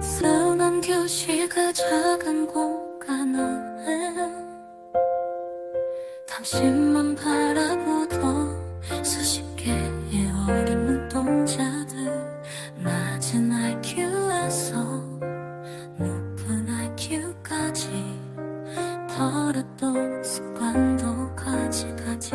쓰는 교실그 작은 공간 안에 당신만 바라보던 수십 개의 어린 눈동자들 낮은 IQ에서 높은 IQ까지 버렸던 습관도 가지가지.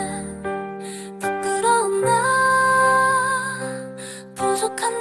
look on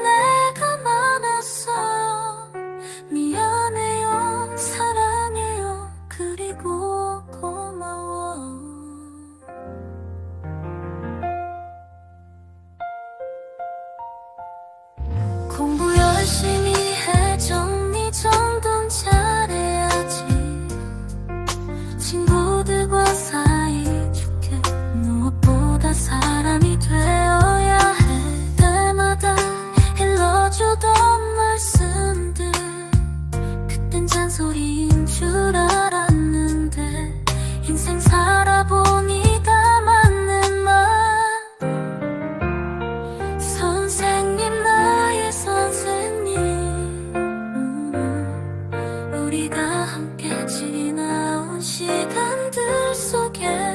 인생 살아보니 다 맞는 말. 선생님 나의 선생님. 우리가 함께 지나온 시간들 속에